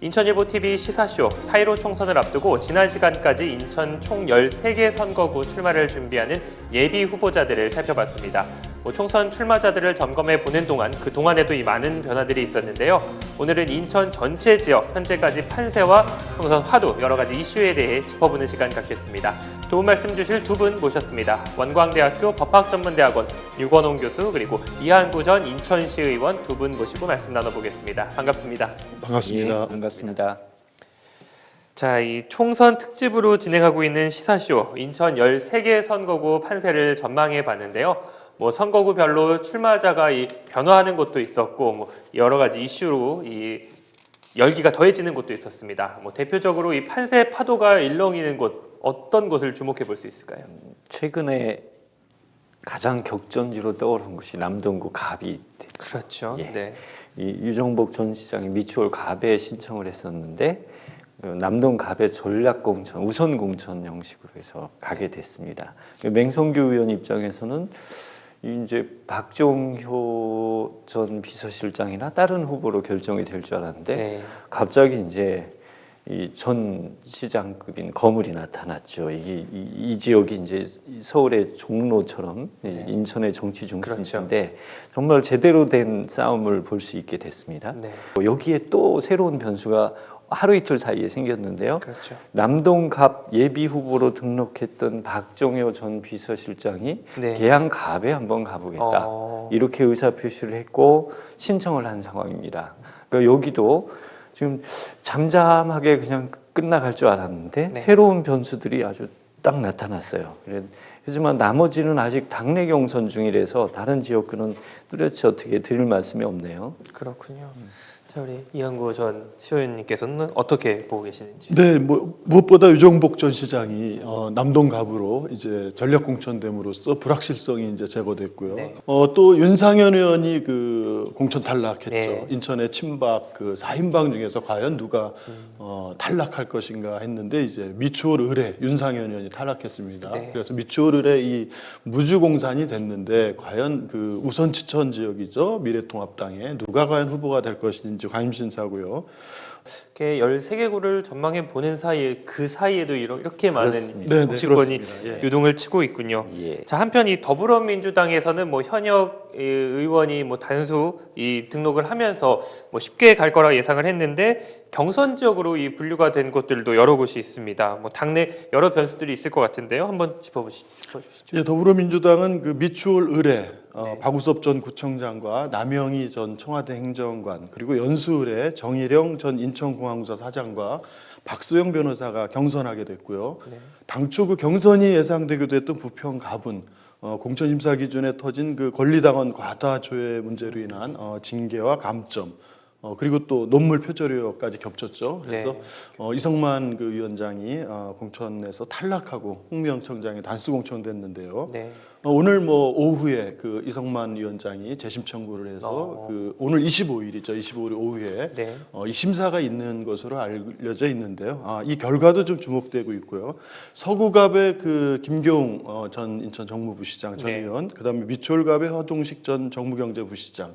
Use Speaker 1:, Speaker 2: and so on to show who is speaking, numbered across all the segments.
Speaker 1: 인천일보 TV 시사쇼 4.15 총선을 앞두고 지난 시간까지 인천 총 13개 선거구 출마를 준비하는 예비 후보자들을 살펴봤습니다. 뭐 총선 출마자들을 점검해 보는 동안 그 동안에도 이 많은 변화들이 있었는데요. 오늘은 인천 전체 지역 현재까지 판세와 총선 화두 여러 가지 이슈에 대해 짚어보는 시간 갖겠습니다. 도움 말씀 주실 두 분 모셨습니다. 원광대학교 법학전문대학원 유건홍 교수 그리고 이한구 전 인천시 의원 두 분 모시고 말씀 나눠보겠습니다. 반갑습니다.
Speaker 2: 반갑습니다.
Speaker 3: 예, 반갑습니다.
Speaker 1: 자, 이 총선 특집으로 진행하고 있는 시사쇼 인천 13개 선거구 판세를 전망해 봤는데요. 뭐 선거구별로 출마자가 이 변화하는 곳도 있었고 뭐 여러 가지 이슈로 이 열기가 더해지는 곳도 있었습니다. 뭐 대표적으로 이 판세 파도가 일렁이는 곳 어떤 곳을 주목해 볼 수 있을까요?
Speaker 3: 최근에 가장 격전지로 떠오른 곳이 남동구 갑이
Speaker 1: 그렇죠.
Speaker 3: 예.
Speaker 1: 네.
Speaker 3: 이 유정복 전 시장이 미추홀 갑에 신청을 했었는데 그 남동 갑의 전략 공천, 우선 공천 형식으로 해서 가게 됐습니다. 그 맹성규 의원 입장에서는 이제 박종효 전 비서실장이나 다른 후보로 결정이 될 줄 알았는데
Speaker 1: 네.
Speaker 3: 갑자기 이제 이 전 시장급인 거물이 나타났죠. 이게 이, 이 지역이 이제 서울의 종로처럼 이 인천의 정치 중심지인데 정말 제대로 된 싸움을 볼 수 있게 됐습니다.
Speaker 1: 네.
Speaker 3: 여기에 또 새로운 변수가 하루 이틀 사이에 생겼는데요.
Speaker 1: 그렇죠.
Speaker 3: 남동갑 예비 후보로 등록했던 박종효 전 비서실장이
Speaker 1: 네.
Speaker 3: 계양갑에 한번 가보겠다.
Speaker 1: 어.
Speaker 3: 이렇게 의사 표시를 했고 신청을 한 상황입니다. 그러니까 여기도 지금 잠잠하게 그냥 끝나갈 줄 알았는데
Speaker 1: 네.
Speaker 3: 새로운 변수들이 아주 딱 나타났어요. 하지만 나머지는 아직 당내 경선 중이라서 다른 지역구는 뚜렷이 어떻게 드릴 말씀이 없네요.
Speaker 1: 그렇군요. 자, 우리 이한구 전 시의원님께서는 어떻게 보고 계시는지.
Speaker 2: 네, 뭐 무엇보다 유정복 전 시장이 어, 남동 갑으로 이제 전략 공천됨으로써 불확실성이 이제 제거됐고요.
Speaker 1: 네.
Speaker 2: 어, 또 윤상현 의원이 그 공천 탈락했죠.
Speaker 1: 네.
Speaker 2: 인천의 친박 그 4인방 중에서 과연 누가
Speaker 1: 음.
Speaker 2: 어, 탈락할 것인가 했는데 이제 미추홀 의뢰 윤상현 의원이 탈락했습니다.
Speaker 1: 네.
Speaker 2: 그래서 미추홀 의뢰 이 무주 공산이 됐는데 과연 그 우선 지천 지역이죠 미래통합당에 누가 과연 후보가 될 것인지 관심사고요.
Speaker 1: 이렇게 13개구를 전망해 보는 사이에 그 사이에도 이렇게 많은.
Speaker 2: 네, 네,
Speaker 1: 정치권이.
Speaker 2: 예.
Speaker 1: 유동을 치고 있군요.
Speaker 3: 예.
Speaker 1: 자 한편 이 더불어민주당에서는 뭐 현역 이 의원이 뭐 단수 이 등록을 하면서 뭐 쉽게 갈 거라 예상을 했는데 경선 지역으로 이 분류가 된 곳들도 여러 곳이 있습니다. 뭐 당내 여러 변수들이 있을 것 같은데요. 한번 짚어보시- 짚어주시죠.
Speaker 2: 예, 더불어민주당은 그 미추홀 의뢰 어,
Speaker 1: 네.
Speaker 2: 박우섭 전 구청장과 남영희 전 청와대 행정관 그리고 연수 의뢰 정일영 전 인천공항공사 사장과 박수영 변호사가 경선하게 됐고요.
Speaker 1: 네.
Speaker 2: 당초 그 경선이 예상되기도 했던 부평 갑은 어, 공천심사 기준에 터진 그 권리당원 과다 조회 문제로 인한 어, 징계와 감점 어, 그리고 또 논물 표절 의혹까지 겹쳤죠. 그래서
Speaker 1: 네.
Speaker 2: 어, 이성만 그 위원장이 어, 공천에서 탈락하고 홍명 청장이 단수 공천됐는데요.
Speaker 1: 네.
Speaker 2: 어, 오늘 뭐 오후에 그 이성만 위원장이 재심 청구를 해서
Speaker 1: 어.
Speaker 2: 그 오늘 25일이죠. 25일 오후에
Speaker 1: 네.
Speaker 2: 어, 이 심사가 있는 것으로 알려져 있는데요. 아, 이 결과도 좀 주목되고 있고요. 서구갑의 그 김경 어, 전 인천 정무부시장 전
Speaker 1: 네.
Speaker 2: 의원, 그다음에 미추홀갑의 허종식 전 정무경제부시장,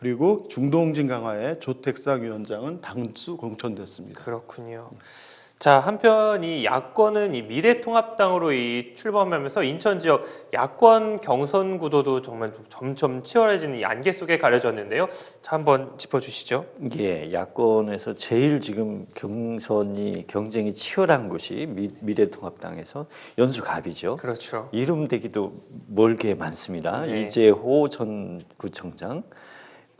Speaker 2: 그리고 중동진 강화의 조택상 위원장은 당수 공천됐습니다.
Speaker 1: 그렇군요. 자 한편 이 야권은 이 미래통합당으로 이 출범하면서 인천 지역 야권 경선 구도도 정말 좀 점점 치열해지는 이 안개 속에 가려졌는데요. 자 한번 짚어주시죠.
Speaker 3: 예, 야권에서 제일 지금 경선이 경쟁이 치열한 곳이 미, 미래통합당에서 연수갑이죠.
Speaker 1: 그렇죠.
Speaker 3: 이름 대기도 멀게 많습니다.
Speaker 1: 네.
Speaker 3: 이재호 전 구청장,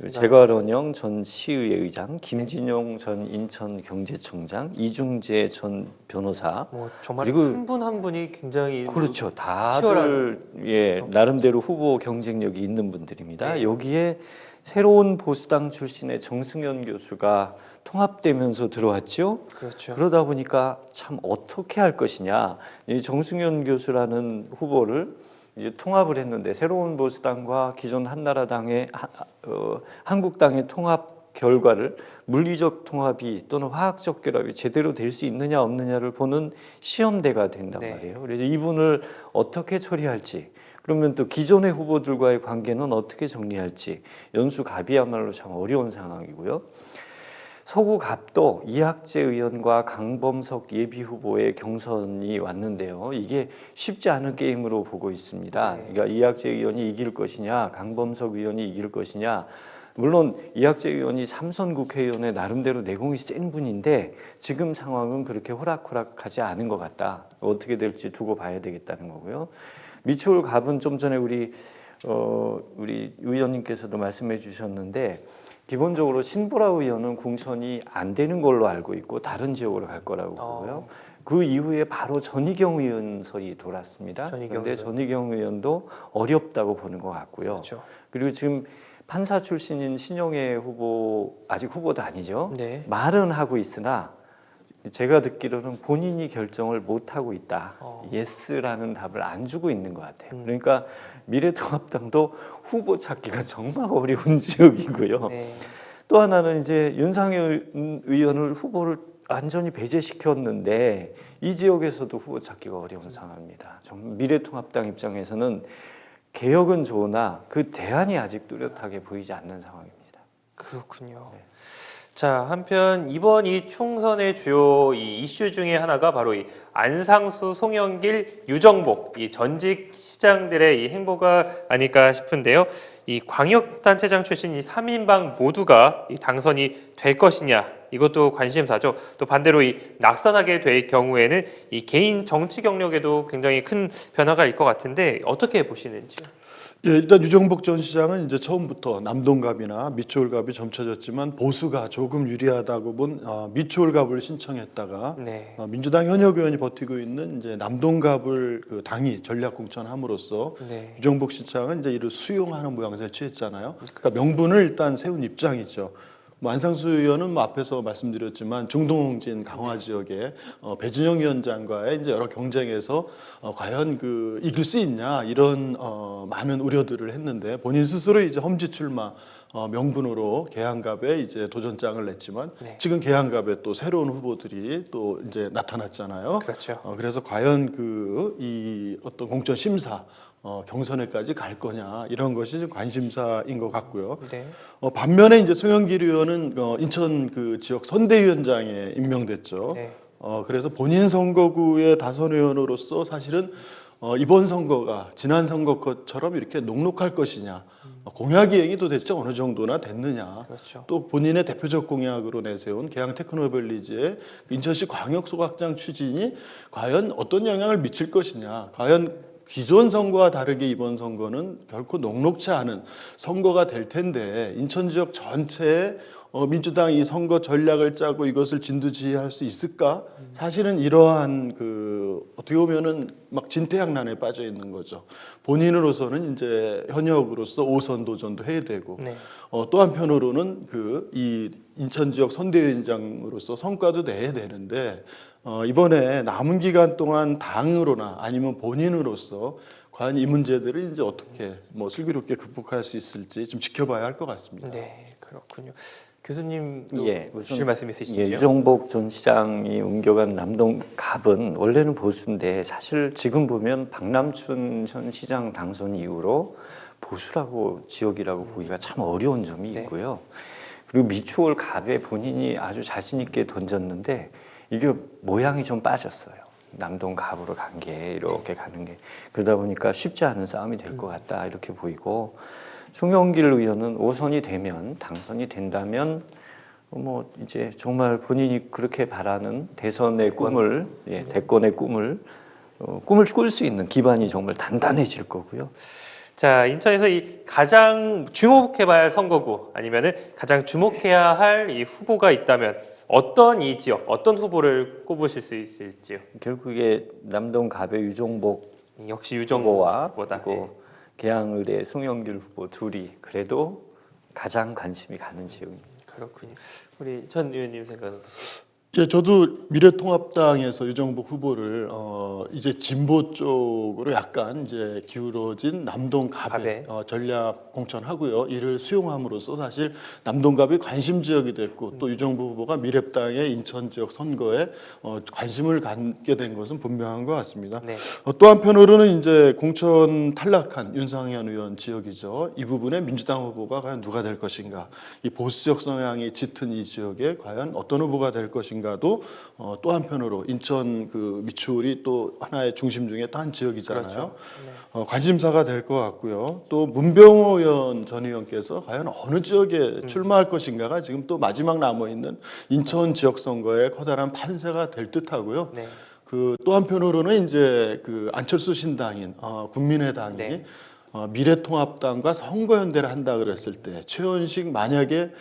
Speaker 3: 그리고 재괄원영 전 시의회 의장, 김진용 전 인천경제청장, 이중재 전 변호사.
Speaker 1: 뭐 정말
Speaker 3: 그리고-
Speaker 1: 한분한 분이 굉장히
Speaker 3: 그렇죠. 다들
Speaker 1: 치열한-
Speaker 3: 예 나름대로 후보 경쟁력이 있는 분들입니다.
Speaker 1: 네.
Speaker 3: 여기에 새로운 보수당 출신의 정승현 교수가 통합되면서 들어왔죠.
Speaker 1: 그렇죠.
Speaker 3: 그러다 보니까 참 어떻게 할 것이냐. 이 정승현 교수라는 후보를 이제 통합을 했는데 새로운 보수당과 기존 한나라당의 하- 어, 한국당의 통합 결과를 물리적 통합이 또는 화학적 결합이 제대로 될 수 있느냐 없느냐를 보는 시험대가 된단
Speaker 1: 네.
Speaker 3: 말이에요. 그래서 이분을 어떻게 처리할지 그러면 또 기존의 후보들과의 관계는 어떻게 정리할지 연수갑이야말로 참 어려운 상황이고요. 서구갑도 이학재 의원과 강범석 예비 후보의 경선이 왔는데요. 이게 쉽지 않은 게임으로 보고 있습니다.
Speaker 1: 네.
Speaker 3: 그러니까 이학재 의원이 이길 것이냐, 강범석 의원이 이길 것이냐. 물론 이학재 의원이 삼선 국회의원의 나름대로 내공이 센 분인데 지금 상황은 그렇게 호락호락하지 않은 것 같다. 어떻게 될지 두고 봐야 되겠다는 거고요. 미추홀 갑은 좀 전에 우리 어, 우리 의원님께서도 말씀해 주셨는데 기본적으로 신보라 의원은 공천이 안 되는 걸로 알고 있고 다른 지역으로 갈 거라고
Speaker 1: 어.
Speaker 3: 보고요. 그 이후에 바로 전희경 의원설이 돌았습니다.
Speaker 1: 전희경
Speaker 3: 그런데
Speaker 1: 의원.
Speaker 3: 전희경 의원도 어렵다고 보는 것 같고요.
Speaker 1: 그렇죠.
Speaker 3: 그리고 지금 판사 출신인 신용혜 후보 아직 후보도 아니죠.
Speaker 1: 네.
Speaker 3: 말은 하고 있으나 제가 듣기로는 본인이 결정을 못 하고 있다.
Speaker 1: 어.
Speaker 3: 예스라는 답을 안 주고 있는 것 같아요.
Speaker 1: 음.
Speaker 3: 그러니까 미래통합당도 후보 찾기가 정말 어려운 지역이고요.
Speaker 1: 네.
Speaker 3: 또 하나는 이제 윤상현 의원을 후보를 완전히 배제시켰는데 이 지역에서도 후보 찾기가 어려운 상황입니다. 정- 미래통합당 입장에서는 개혁은 좋으나 그 대안이 아직 뚜렷하게 보이지 않는 상황입니다.
Speaker 1: 그렇군요.
Speaker 3: 네.
Speaker 1: 자 한편 이번 이 총선의 주요 이 이슈 중에 하나가 바로 이 안상수, 송영길, 유정복 이 전직 시장들의 이 행보가 아닐까 싶은데요. 이 광역단체장 출신 이 3인방 모두가 이 당선이 될 것이냐 이것도 관심사죠. 또 반대로 이 낙선하게 될 경우에는 이 개인 정치 경력에도 굉장히 큰 변화가 있을 것 같은데 어떻게 보시는지요?
Speaker 2: 예, 일단 유정복 전 시장은 이제 처음부터 남동갑이나 미추홀갑이 점쳐졌지만 보수가 조금 유리하다고 본 어, 미추홀갑을 신청했다가
Speaker 1: 네.
Speaker 2: 어, 민주당 현역 의원이 버티고 있는 이제 남동갑을 그 당이 전략 공천함으로써
Speaker 1: 네.
Speaker 2: 유정복 시장은 이제 이를 수용하는 모양새를 취했잖아요. 그러니까 명분을 일단 세운 입장이죠. 뭐 안상수 의원은 뭐 앞에서 말씀드렸지만 중동진 강화 지역에 어, 배준영 위원장과의 이제 여러 경쟁에서 어, 과연 그 이길 수 있냐 이런 어, 많은 우려들을 했는데 본인 스스로 이제 험지 출마 어, 명분으로 개항갑에 이제 도전장을 냈지만
Speaker 1: 네.
Speaker 2: 지금 개항갑에 또 새로운 후보들이 또 이제 나타났잖아요.
Speaker 1: 그렇죠.
Speaker 2: 어, 그래서 과연 그 이 어떤 공천 심사 어, 경선에까지 갈 거냐 이런 것이 좀 관심사인 것 같고요.
Speaker 1: 네.
Speaker 2: 어, 반면에 이제 송영길 의원은 어, 인천 그 지역 선대위원장에 임명됐죠.
Speaker 1: 네.
Speaker 2: 어, 그래서 본인 선거구의 다선 의원으로서 사실은 어, 이번 선거가 지난 선거 것처럼 이렇게 녹록할 것이냐, 어, 공약 이행이 도대체 어느 정도나 됐느냐,
Speaker 1: 그렇죠.
Speaker 2: 또 본인의 대표적 공약으로 내세운 개항 테크노밸리지의 그 인천시 광역소 확장 추진이 과연 어떤 영향을 미칠 것이냐, 과연 기존 선거와 다르게 이번 선거는 결코 녹록치 않은 선거가 될 텐데 인천 지역 전체에 어, 민주당이 이 선거 전략을 짜고 이것을 진두지휘할 수 있을까? 사실은 이러한 그 어떻게 보면은 막 진퇴양난에 빠져 있는 거죠. 본인으로서는 이제 현역으로서 오선 도전도 해야 되고
Speaker 1: 네.
Speaker 2: 어, 또 한편으로는 그 이 인천 지역 선대위원장으로서 성과도 내야 되는데 어, 이번에 남은 기간 동안 당으로나 아니면 본인으로서 과연 이 문제들을 이제 어떻게 뭐 슬기롭게 극복할 수 있을지 좀 지켜봐야 할 것 같습니다.
Speaker 1: 네, 그렇군요. 교수님
Speaker 3: 예,
Speaker 1: 주실 말씀 있으시죠?
Speaker 3: 예, 유정복 전 시장이 옮겨간 남동 갑은 원래는 보수인데 사실 지금 보면 박남춘 현 시장 당선 이후로 보수라고 지역이라고 보기가 참 어려운 점이
Speaker 1: 네.
Speaker 3: 있고요. 그리고 미추홀 갑에 본인이 아주 자신 있게 던졌는데 이게 모양이 좀 빠졌어요. 남동 갑으로 간 게 이렇게 가는 게 그러다 보니까 쉽지 않은 싸움이 될 것 같다 이렇게 보이고 송영길 의원은 5선이 되면 당선이 된다면 뭐 이제 정말 본인이 그렇게 바라는 대선의 꿈을 예, 대권의 꿈을 어, 꿈을 꿀 수 있는 기반이 정말 단단해질 거고요.
Speaker 1: 자, 인천에서 이 가장 주목해봐야 할 선거구 아니면은 가장 주목해야 할 이 후보가 있다면 어떤 이 지역, 어떤 후보를 꼽으실 수 있을지요?
Speaker 3: 결국에 남동 갑의 유종복
Speaker 1: 역시 유정보
Speaker 3: 후보와
Speaker 1: 후보다.
Speaker 3: 그리고 계양을의 송영길 후보 둘이 그래도 가장 관심이 가는 지역입니다.
Speaker 1: 그렇군요. 우리 전 의원님 생각은 어떠세요?
Speaker 2: 예, 저도 미래통합당에서 유정복 후보를 어, 이제 진보 쪽으로 약간 이제 기울어진 남동갑에
Speaker 1: 갑에.
Speaker 2: 어, 전략 공천하고요. 이를 수용함으로써 사실 남동갑이 관심 지역이 됐고 또 유정복 후보가 미래당의 인천 지역 선거에 어, 관심을 갖게 된 것은 분명한 것 같습니다.
Speaker 1: 네.
Speaker 2: 어, 또 한편으로는 이제 공천 탈락한 윤상현 의원 지역이죠. 이 부분에 민주당 후보가 과연 누가 될 것인가, 이 보수적 성향이 짙은 이 지역에 과연 어떤 후보가 될 것인가 도 어, 또 한편으로 인천 그 미추홀이 또 하나의 중심 중에 또 한 지역이잖아요.
Speaker 1: 그렇죠.
Speaker 2: 어, 관심사가 될 것 같고요. 또 문병호 의원 전 의원께서 과연 어느 지역에 출마할 것인가가 지금 또 마지막 남아 있는 인천 지역 선거에 커다란 판세가 될 듯하고요.
Speaker 1: 네.
Speaker 2: 그또 한편으로는 이제 그 안철수 신당인 어, 국민의당이
Speaker 1: 네.
Speaker 2: 어, 미래통합당과 선거연대를 한다 그랬을 때 최현식 만약에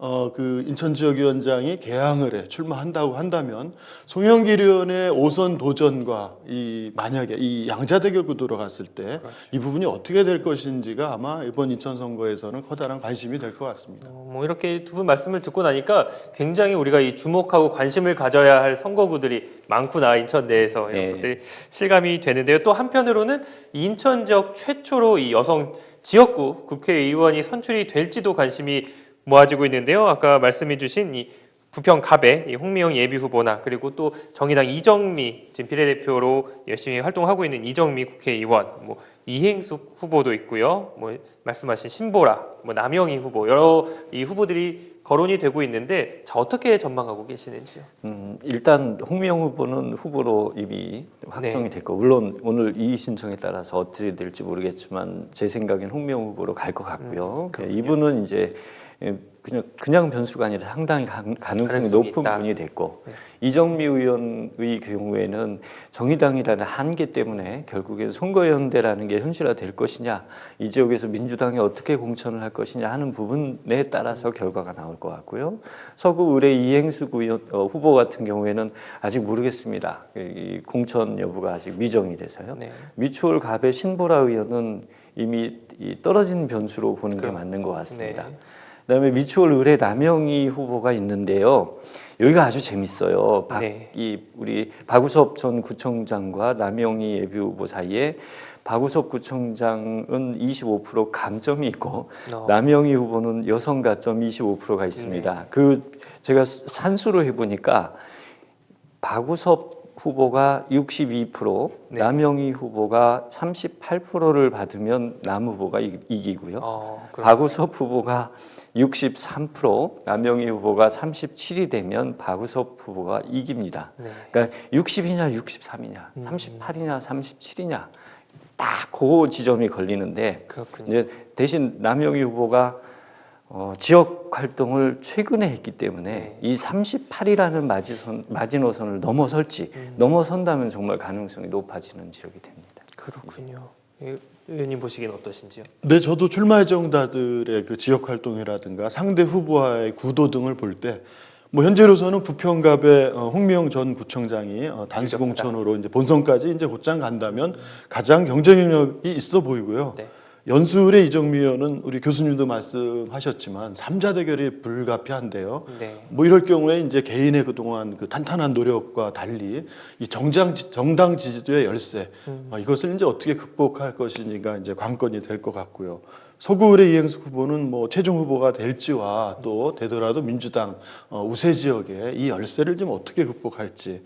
Speaker 2: 어, 그 인천 지역위원장이 개항을 해 출마한다고 한다면 송영길 의원의 오선 도전과 이 만약에 이 양자대결 구도로 갔을 때 이 부분이 어떻게 될 것인지가 아마 이번 인천 선거에서는 커다란 관심이 될 것 같습니다.
Speaker 1: 어, 뭐 이렇게 두 분 말씀을 듣고 나니까 굉장히 우리가 이 주목하고 관심을 가져야 할 선거구들이 많구나 인천 내에서 이런
Speaker 3: 네.
Speaker 1: 것들이 실감이 되는데요. 또 한편으로는 인천 지역 최초로 이 여성 지역구 국회의원이 선출이 될지도 관심이 모아지고 있는데요. 아까 말씀해 주신 이 부평 갑의 이 홍미영 예비 후보나 그리고 또 정의당 이정미 지금 비례대표로 열심히 활동하고 있는 이정미 국회의원, 뭐 이행숙 후보도 있고요. 뭐 말씀하신 신보라, 뭐 남영희 후보 여러 이 후보들이 거론이 되고 있는데 자 어떻게 전망하고 계시는지요?
Speaker 3: 음, 일단 홍미영 후보는 후보로 이미 확정이
Speaker 1: 네.
Speaker 3: 됐고 물론 오늘 이의 신청에 따라서 어떻게 될지 모르겠지만 제 생각엔 홍미영 후보로 갈 것 같고요. 네, 이분은 이제 예, 그냥 그냥 변수가 아니라 상당히 가,
Speaker 1: 가능성이
Speaker 3: 높은
Speaker 1: 있다.
Speaker 3: 분이 됐고
Speaker 1: 네.
Speaker 3: 이정미 의원의 경우에는 정의당이라는 한계 때문에 결국엔 선거연대라는 게 현실화될 것이냐 이 지역에서 민주당이 어떻게 공천을 할 것이냐 하는 부분에 따라서 결과가 나올 것 같고요. 서구 의뢰 이행수 의원, 어, 후보 같은 경우에는 아직 모르겠습니다. 이 공천 여부가 아직 미정이 돼서요.
Speaker 1: 네.
Speaker 3: 미추홀 갑의 신보라 의원은 이미 이 떨어진 변수로 보는 게
Speaker 1: 그-
Speaker 3: 맞는 것 같습니다.
Speaker 1: 네.
Speaker 3: 그다음에 미추홀 의뢰 남영희 후보가 있는데요. 여기가 아주 재밌어요. 박,
Speaker 1: 네.
Speaker 3: 이 우리 박우섭 전 구청장과 남영희 예비 후보 사이에 박우섭 구청장은 25% 감점이 있고
Speaker 1: 어.
Speaker 3: 남영희 후보는 여성 가점 25%가 있습니다. 그 제가 산수로 해보니까 박우섭 후보가 62%,
Speaker 1: 네.
Speaker 3: 남영희 후보가 38%를 받으면 남 후보가 이- 이기고요.
Speaker 1: 어, 그럼
Speaker 3: 박우섭 후보가 63%, 남영희 후보가 37이 되면 박우섭 후보가 이깁니다.
Speaker 1: 네.
Speaker 3: 그러니까 60이냐 63이냐,
Speaker 1: 음.
Speaker 3: 38이냐 37이냐 딱 그 지점이 걸리는데
Speaker 1: 그렇군요.
Speaker 3: 이제 대신 남영희 후보가 어, 지역 활동을 최근에 했기 때문에
Speaker 1: 네.
Speaker 3: 이 38이라는 마지선, 마지노선을 넘어설지
Speaker 1: 음.
Speaker 3: 넘어선다면 정말 가능성이 높아지는 지역이 됩니다.
Speaker 1: 그렇군요. 예, 의원님 보시기엔 어떠신지요?
Speaker 2: 네, 저도 출마 예정자들의 그 지역 활동이라든가 상대 후보와의 구도 등을 볼 때 뭐 현재로서는 부평갑의 어, 홍미영 전 구청장이 어, 단수 공천으로 이제 본선까지 이제 곧장 간다면 가장 경쟁력이 있어 보이고요.
Speaker 1: 네.
Speaker 2: 연수의 이정미 의원은 우리 교수님도 말씀하셨지만 삼자 대결이 불가피한데요.
Speaker 1: 네.
Speaker 2: 뭐 이럴 경우에 이제 개인의 그동안 그 탄탄한 노력과 달리 이 정장 지- 정당 지지도의 열세 어, 이것을 이제 어떻게 극복할 것이니가 이제 관건이 될 것 같고요. 서구의뢰 이행수 후보는 뭐 최종 후보가 될지와 또 되더라도 민주당 어, 우세 지역에 이 열세를 좀 어떻게 극복할지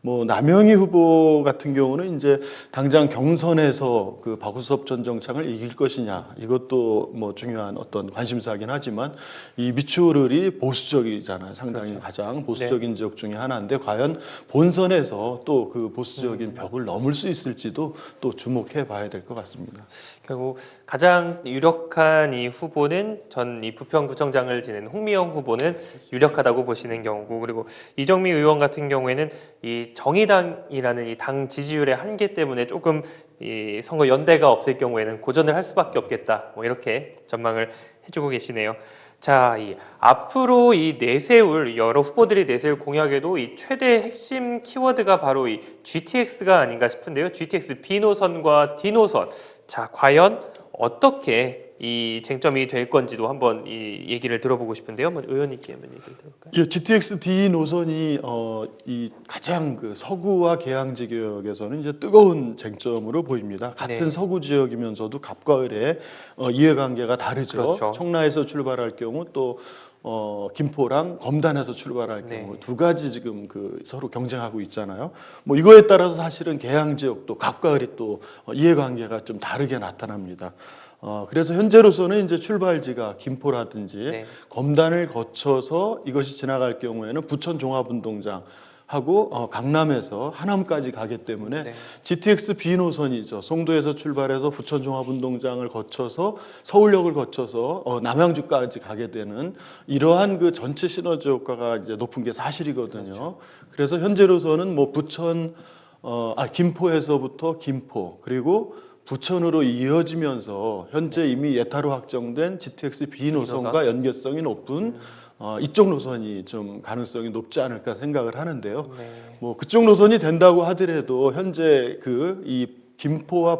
Speaker 2: 뭐 남영희 후보 같은 경우는 이제 당장 경선에서 그 박우섭 전 정창을 이길 것이냐 이것도 뭐 중요한 어떤 관심사긴 하지만 이 미추홀이 보수적이잖아요. 상당히 가장 보수적인 지역 중에 하나인데 과연 본선에서 또 그 보수적인 벽을 넘을 수 있을지도 또 주목해 봐야 될 것 같습니다.
Speaker 1: 결국 가장 유력 한 이 후보는 전 이 부평구청장을 지낸 홍미영 후보는 유력하다고 보시는 경우고 그리고 이정미 의원 같은 경우에는 이 정의당이라는 이 당 지지율의 한계 때문에 조금 이 선거 연대가 없을 경우에는 고전을 할 수밖에 없겠다. 뭐 이렇게 전망을 해주고 계시네요. 자, 이 앞으로 이 내세울 여러 후보들이 내세울 공약에도 이 최대 핵심 키워드가 바로 이 GTX가 아닌가 싶은데요. GTX B 노선과 D 노선. 자, 과연 어떻게 이 쟁점이 될 건지도 한번 이 얘기를 들어보고 싶은데요. 한번 의원님께 한번 얘기를 들어볼까요?
Speaker 2: 예, GTX D 노선이 어, 이 가장 그 서구와 계양 지역에서는 이제 뜨거운 쟁점으로 보입니다. 같은
Speaker 1: 네.
Speaker 2: 서구 지역이면서도 갑과 을의 어, 이해관계가 다르죠.
Speaker 1: 그렇죠.
Speaker 2: 청라에서 출발할 경우 또 어, 김포랑 검단에서 출발할
Speaker 1: 네.
Speaker 2: 경우 두 가지 지금 그 서로 경쟁하고 있잖아요. 뭐 이거에 따라서 사실은 계양 지역도 갑과 을이 또 어, 이해관계가 좀 다르게 나타납니다. 어, 그래서 현재로서는 이제 출발지가 김포라든지
Speaker 1: 네.
Speaker 2: 검단을 거쳐서 이것이 지나갈 경우에는 부천 종합운동장 하고 어, 강남에서 하남까지 가기 때문에
Speaker 1: 네.
Speaker 2: GTX B 노선이죠. 송도에서 출발해서 부천 종합운동장을 거쳐서 서울역을 거쳐서 어, 남양주까지 가게 되는 이러한 그 전체 시너지 효과가 이제 높은 게 사실이거든요. 그래서 현재로서는 뭐 부천 어, 아 김포에서부터 김포 그리고 부천으로 이어지면서 현재 이미 예타로 확정된 GTX B 노선과 연계성이 높은 어, 이쪽 노선이 좀 가능성이 높지 않을까 생각을 하는데요.
Speaker 1: 네.
Speaker 2: 뭐 그쪽 노선이 된다고 하더라도 현재 그 이 김포와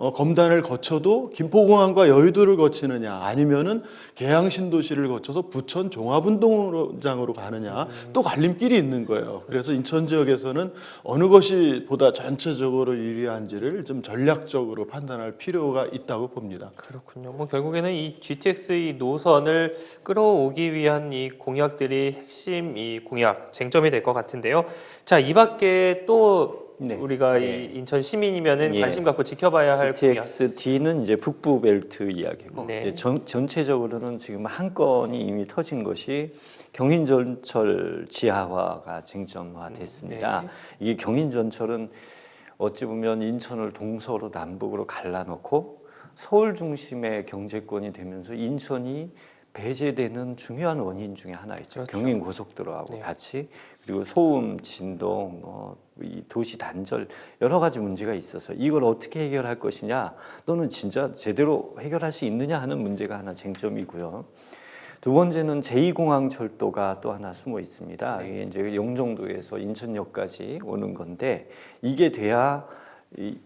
Speaker 2: 어, 검단을 거쳐도 김포공항과 여의도를 거치느냐 아니면은 계양 신도시를 거쳐서 부천 종합운동장으로 가느냐 또 갈림길이 있는 거예요. 그래서 인천 지역에서는 어느 것이 보다 전체적으로 유리한지를 좀 전략적으로 판단할 필요가 있다고 봅니다.
Speaker 1: 그렇군요. 뭐 결국에는 이 GTX 이 노선을 끌어오기 위한 이 공약들이 핵심 이 공약 쟁점이 될 것 같은데요. 자, 이 밖에 또
Speaker 3: 네.
Speaker 1: 우리가
Speaker 3: 예.
Speaker 1: 이 인천 시민이면은
Speaker 3: 예.
Speaker 1: 관심 갖고 지켜봐야 할.
Speaker 3: GTX D는 이제 북부 벨트 이야기고
Speaker 1: 네.
Speaker 3: 이제 전, 전체적으로는 지금 한 건이 이미 터진 것이 경인전철 지하화가 쟁점화됐습니다.
Speaker 1: 네.
Speaker 3: 이게 경인전철은 어찌 보면 인천을 동서로 남북으로 갈라놓고 서울 중심의 경제권이 되면서 인천이 배제되는 중요한 원인 중에 하나 있죠.
Speaker 1: 그렇죠.
Speaker 3: 경인 고속도로하고
Speaker 1: 네.
Speaker 3: 같이 그리고 소음, 진동, 뭐, 이 도시 단절 여러 가지 문제가 있어서 이걸 어떻게 해결할 것이냐 또는 진짜 제대로 해결할 수 있느냐 하는 문제가 하나 쟁점이고요. 두 번째는 제2공항 철도가 또 하나 숨어 있습니다. 이게 이제 영종도에서 인천역까지 오는 건데 이게 돼야 이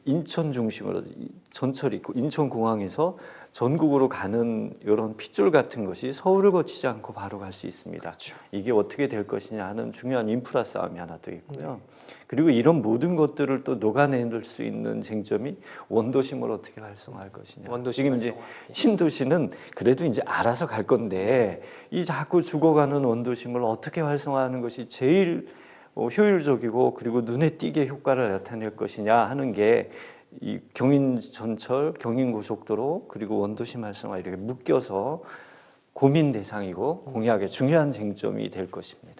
Speaker 3: 인천 중심으로 이 전철이 있고 인천공항에서 전국으로 가는 이런 핏줄 같은 것이 서울을 거치지 않고 바로 갈 수 있습니다. 이게 어떻게 될 것이냐 하는 중요한 인프라 싸움이 하나 더 있고요. 그리고 이런 모든 것들을 또 녹아내릴 수 있는 쟁점이 원도심을 어떻게 활성화할 것이냐.
Speaker 1: 원도심
Speaker 3: 지금 이제. 신도시는 그래도 이제 알아서 갈 건데 이 자꾸 죽어가는 원도심을 어떻게 활성화하는 것이 제일 어, 효율적이고 그리고 눈에 띄게 효과를 나타낼 것이냐 하는 게 이 경인 전철, 경인 고속도로 그리고 원도심 활성화 이렇게 묶여서 고민 대상이고 공약의 중요한 쟁점이 될 것입니다.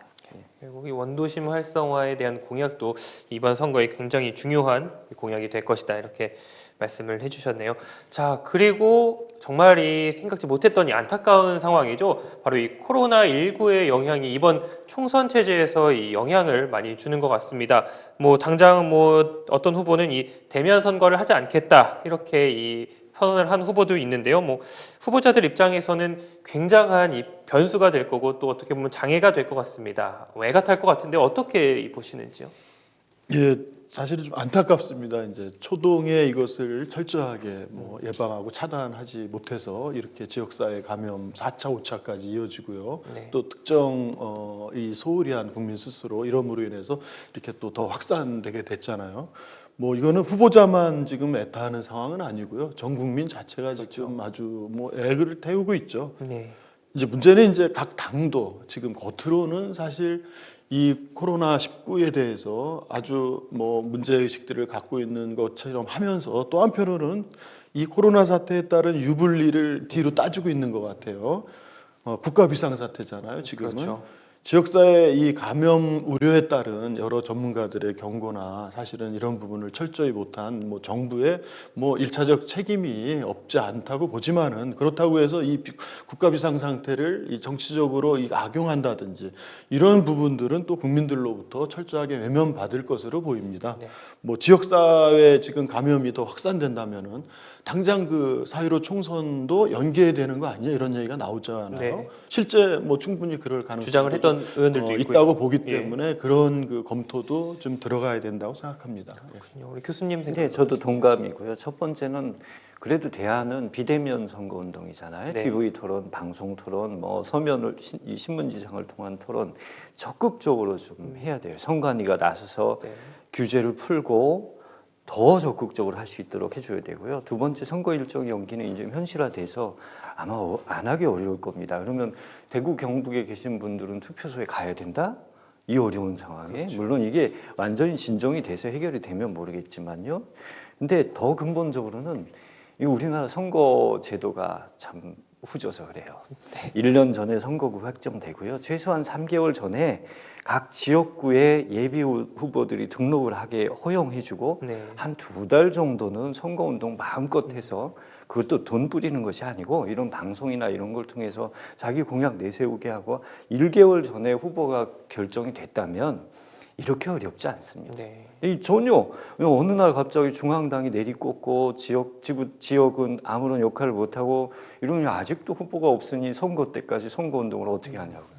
Speaker 3: 예.
Speaker 1: 결국 이 원도심 활성화에 대한 공약도 이번 선거에 굉장히 중요한 공약이 될 것이다 이렇게 말씀을 해주셨네요. 자 그리고 정말 이 생각지 못했던 이 안타까운 상황이죠. 바로 이 코로나 19의 영향이 이번 총선 체제에서 이 영향을 많이 주는 것 같습니다. 뭐 당장 뭐 어떤 후보는 이 대면 선거를 하지 않겠다 이렇게 이 선언을 한 후보도 있는데요. 뭐 후보자들 입장에서는 굉장한 이 변수가 될 거고 또 어떻게 보면 장애가 될 것 같습니다. 외가 탈 것 같은데 어떻게 보시는지요?
Speaker 2: 예, 사실은 좀 안타깝습니다. 이제 초동에 이것을 철저하게 뭐 예방하고 차단하지 못해서 이렇게 지역사회 감염 4차, 5차까지 이어지고요.
Speaker 1: 네.
Speaker 2: 또 특정 어, 이 소홀히한 국민 스스로 이런으로 인해서 이렇게 또 더 확산되게 됐잖아요. 뭐 이거는 후보자만 지금 애타하는 상황은 아니고요. 전 국민 자체가 지금 아주 뭐 애를 태우고 있죠.
Speaker 1: 네.
Speaker 2: 이제 문제는 이제 각 당도 지금 겉으로는 사실 이 코로나 19에 대해서 아주 뭐 문제 의식들을 갖고 있는 것처럼 하면서 또 한편으로는 이 코로나 사태에 따른 유불리를 뒤로 따지고 있는 것 같아요. 어, 국가 비상 사태잖아요. 지금은
Speaker 1: 그렇죠.
Speaker 2: 지역사회 이 감염 우려에 따른 여러 전문가들의 경고나 사실은 이런 부분을 철저히 못한 뭐 정부의 뭐 일차적 책임이 없지 않다고 보지만은 그렇다고 해서 이 비- 국가 비상 상태를 이 정치적으로 이 악용한다든지 이런 부분들은 또 국민들로부터 철저하게 외면받을 것으로 보입니다.
Speaker 1: 네.
Speaker 2: 뭐 지역사회 지금 감염이 더 확산된다면은 당장 그 사유로 총선도 연계되는 거 아니냐 이런 얘기가 나오잖아요.
Speaker 1: 네.
Speaker 2: 실제 뭐 충분히 그럴 가능성이
Speaker 1: 주장을 했던 그런 의원들도
Speaker 2: 어. 있다고 보기
Speaker 1: 예.
Speaker 2: 때문에 그런 그 검토도 좀 들어가야 된다고 생각합니다. 예.
Speaker 1: 그렇군요. 우리 교수님 생각.
Speaker 3: 네, 저도 동감이고요. 첫 번째는 그래도 대안은 비대면 선거 운동이잖아요.
Speaker 1: 네.
Speaker 3: TV 토론, 방송 토론, 뭐 서면을 신- 이 신문지장을 통한 토론 적극적으로 좀 해야 돼요. 선관위가 나서서
Speaker 1: 네.
Speaker 3: 규제를 풀고 더 적극적으로 할 수 있도록 해줘야 되고요. 두 번째 선거 일정 연기는 이제 현실화돼서 아마 어- 안 하기 어려울 겁니다. 그러면 대구 경북에 계신 분들은 투표소에 가야 된다? 이 어려운 상황에 물론 이게 완전히 진정이 돼서 해결이 되면 모르겠지만요. 근데 더 근본적으로는 이 우리나라 선거 제도가 참 후져서 그래요. 일 1년 전에 선거구 확정되고요. 최소한 3개월 전에 각 지역구에 예비 후- 후보들이 등록을 하게 허용해주고
Speaker 1: 네.
Speaker 3: 한두 달 정도는 선거운동 마음껏 해서 그것도 돈 뿌리는 것이 아니고 이런 방송이나 이런 걸 통해서 자기 공약 내세우게 하고 1개월 전에 후보가 결정이 됐다면 이렇게 어렵지 않습니다.
Speaker 1: 네.
Speaker 3: 이 전혀 어느 날 갑자기 중앙당이 내리꽂고 지역 지구 지역은 아무런 역할을 못 하고 이러면 아직도 후보가 없으니 선거 때까지 선거 운동을 어떻게 하냐고요.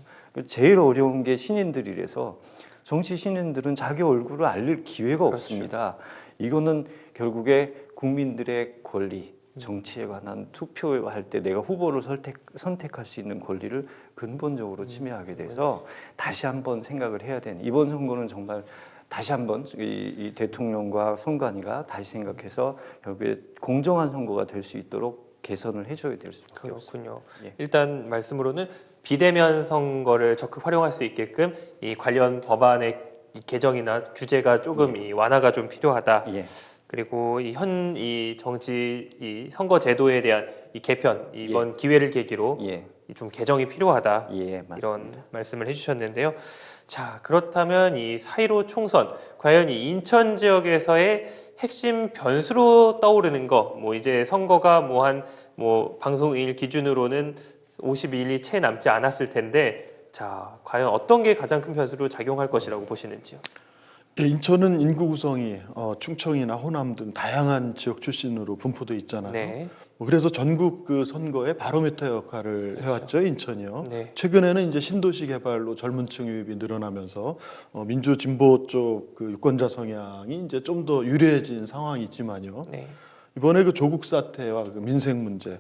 Speaker 3: 제일 어려운 게 신인들이라서 정치 신인들은 자기 얼굴을 알릴 기회가
Speaker 1: 그렇죠.
Speaker 3: 없습니다. 이거는 결국에 국민들의 권리 정치에 관한 투표할 때 내가 후보를 선택, 선택할 수 있는 권리를 근본적으로 침해하게 돼서 다시 한번 생각을 해야 되는 이번 선거는 정말 다시 한번 이, 이 대통령과 선관위가 다시 생각해서 결국에 공정한 선거가 될 수 있도록 개선을 해줘야 될 수밖에 없습니다.
Speaker 1: 그렇군요.
Speaker 3: 예.
Speaker 1: 일단 말씀으로는 비대면 선거를 적극 활용할 수 있게끔 이 관련 법안의 이 개정이나 규제가 조금 이 완화가 좀 필요하다.
Speaker 3: 예,
Speaker 1: 그리고 이 현 이 정치 이 선거 제도에 대한 이 개편 이번 기회를 계기로
Speaker 3: 예,
Speaker 1: 이좀 개정이 필요하다.
Speaker 3: 예, 맞습니다.
Speaker 1: 이런 말씀을 해주셨는데요. 자 그렇다면 이 사이로 총선 과연 이 인천 지역에서의 핵심 변수로 떠오르는 거 뭐 이제 선거가 뭐 한 뭐 방송일 기준으로는 52일이 채 남지 않았을 텐데 자 과연 어떤 게 가장 큰 변수로 작용할 것이라고 보시는지요?
Speaker 2: 예, 인천은 인구 구성이 어, 충청이나 호남 등 다양한 지역 출신으로 분포돼 있잖아요.
Speaker 1: 네.
Speaker 2: 뭐 그래서 전국 그 선거에 바로미터 역할을 해왔죠 인천이요.
Speaker 1: 네.
Speaker 2: 최근에는 이제 신도시 개발로 젊은층 유입이 늘어나면서 어, 민주 진보 쪽 그 유권자 성향이 이제 좀 더 유리해진 상황이 있지만요.
Speaker 1: 네.
Speaker 2: 이번에 그 조국 사태와 그 민생 문제,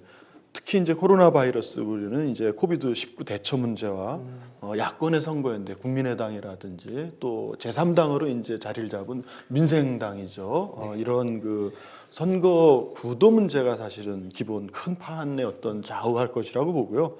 Speaker 2: 특히 이제 코로나 바이러스 우리는 이제 코비드 19 대처 문제와 어, 야권의 선거였는데 국민의당이라든지 또 제3당으로 이제 자리를 잡은 민생당이죠. 어, 이런 그 선거 구도 문제가 사실은 기본 큰 판의 어떤 좌우할 것이라고 보고요.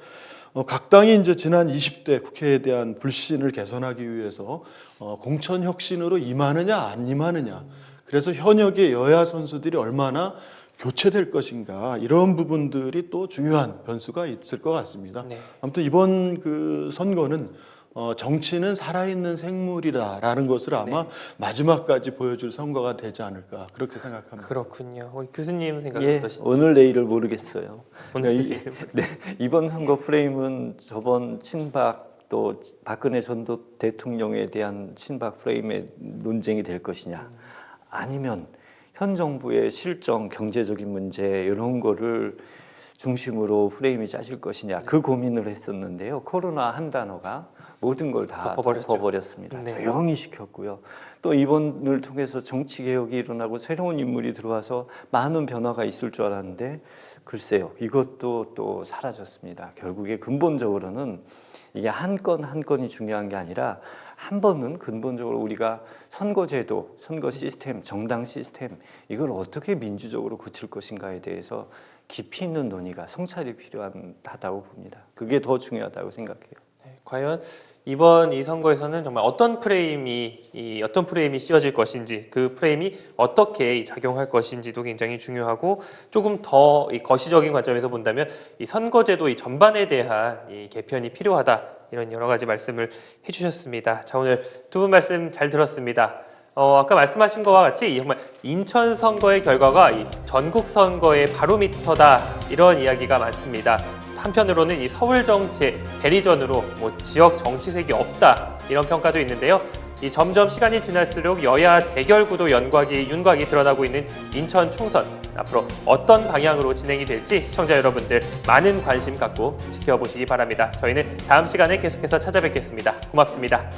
Speaker 2: 어, 각 당이 이제 지난 20대 국회에 대한 불신을 개선하기 위해서 어, 공천 혁신으로 임하느냐 안 임하느냐. 그래서 현역의 여야 선수들이 얼마나 교체될 것인가 이런 부분들이 또 중요한 변수가 있을 것 같습니다.
Speaker 1: 네.
Speaker 2: 아무튼 이번 그 선거는 어, 정치는 살아있는 생물이다라는 것을 아마 마지막까지 보여줄 선거가 되지 않을까 그렇게 생각합니다.
Speaker 1: 그렇군요. 우리 교수님 생각
Speaker 3: 예,
Speaker 1: 어떠신지?
Speaker 3: 오늘 내일을 모르겠어요.
Speaker 1: 오늘
Speaker 3: 이- 네, 이번 선거 프레임은 저번 친박 또 박근혜 전도 대통령에 대한 친박 프레임의 논쟁이 될 것이냐, 아니면 현 정부의 실정, 경제적인 문제 이런 거를 중심으로 프레임이 짜질 것이냐 그 고민을 했었는데요. 코로나 한 단어가 모든 걸 다. 덮어버렸습니다.
Speaker 1: 네.
Speaker 3: 조용히 시켰고요. 또 이번을 통해서 정치 개혁이 일어나고 새로운 인물이 들어와서 많은 변화가 있을 줄 알았는데 글쎄요, 이것도 또 사라졌습니다. 결국에 근본적으로는 이게 한 건한 건이 중요한 게 아니라 한 번은 근본적으로 우리가 선거제도, 선거 시스템, 정당 시스템 이걸 어떻게 민주적으로 고칠 것인가에 대해서 깊이 있는 논의가 성찰이 필요하다고 봅니다. 그게 더 중요하다고 생각해요.
Speaker 1: 네, 과연 이번 이 선거에서는 정말 어떤 프레임이 이 어떤 프레임이 씌워질 것인지 그 프레임이 어떻게 이 작용할 것인지도 굉장히 중요하고 조금 더 이 거시적인 관점에서 본다면 이 선거제도 이 전반에 대한 이 개편이 필요하다 이런 여러 가지 말씀을 해주셨습니다. 자 오늘 두 분 말씀 잘 들었습니다. 어, 아까 말씀하신 것과 같이 이 정말 인천 선거의 결과가 이 전국 선거의 바로미터다 이런 이야기가 많습니다. 한편으로는 이 서울 정치의 대리전으로 뭐 지역 정치색이 없다 이런 평가도 있는데요. 이 점점 시간이 지날수록 여야 대결 구도 연곽이 윤곽이 드러나고 있는 인천 총선 앞으로 어떤 방향으로 진행이 될지 시청자 여러분들 많은 관심 갖고 지켜보시기 바랍니다. 저희는 다음 시간에 계속해서 찾아뵙겠습니다. 고맙습니다.